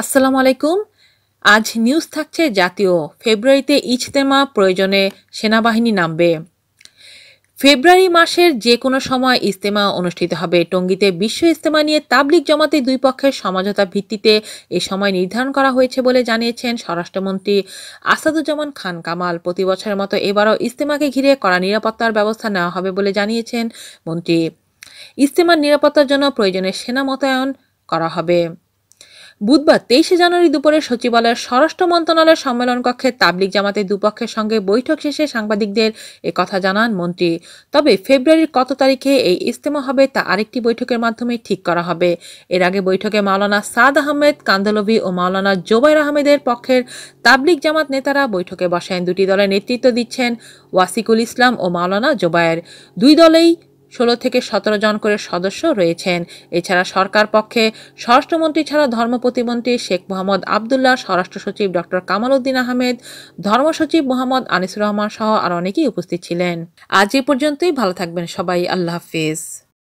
আসসালামু আলাইকুম। আজ নিউজ থাকছে জাতীয়। ফেব্রুয়ারিতে ইজতেমা প্রয়োজনে সেনাবাহিনী নামবে। ফেব্রুয়ারি মাসের যে কোনো সময় ইজতেমা অনুষ্ঠিত হবে। টঙ্গীতে বিশ্ব ইজতেমা নিয়ে তাবলিক জমাতে দুই পক্ষের সমঝোতা ভিত্তিতে এ সময় নির্ধারণ করা হয়েছে বলে জানিয়েছেন স্বরাষ্ট্রমন্ত্রী আসাদুজ্জামান খান কামাল। প্রতি বছরের মতো এবারও ইজতেমাকে ঘিরে করা নিরাপত্তার ব্যবস্থা নেওয়া হবে বলে জানিয়েছেন মন্ত্রী। ইজতেমার নিরাপত্তার জন্য প্রয়োজনে সেনা মোতায়েন করা হবে। বুধবার তেইশে জানুয়ারি দুপুরে সচিবালয়ের স্বরাষ্ট্র মন্ত্রণালয়ের সম্মেলন কক্ষে তাবলিক জামাতের দুপক্ষের সঙ্গে বৈঠক শেষে সাংবাদিকদের কথা জানান মন্ত্রী। তবে ফেব্রুয়ারির কত তারিখে এই ইস্তেমা হবে তা আরেকটি বৈঠকের মাধ্যমে ঠিক করা হবে। এর আগে বৈঠকে মাওলানা সাদ আহমেদ, কান্দলভি ও মাওলানা জোবাইর আহমেদের পক্ষের তাবলিক জামাত নেতারা বৈঠকে বসেন। দুটি দলের নেতৃত্ব দিচ্ছেন ওয়াসিকুল ইসলাম ও মাওলানা জোবায়ের। দুই দলেই ষোলো থেকে সতেরো জন করে সদস্য রয়েছেন। এছাড়া সরকার পক্ষে স্বরাষ্ট্রমন্ত্রী ছাড়া ধর্ম প্রতিমন্ত্রী শেখ মোহাম্মদ আবদুল্লাহ, স্বরাষ্ট্র সচিব ডক্টর কামাল উদ্দিন আহমেদ, ধর্ম সচিব মোহাম্মদ আনিসুর রহমান সহ আর অনেকেই উপস্থিত ছিলেন। আজ এ পর্যন্তই, ভালো থাকবেন সবাই, আল্লাহ হাফিজ।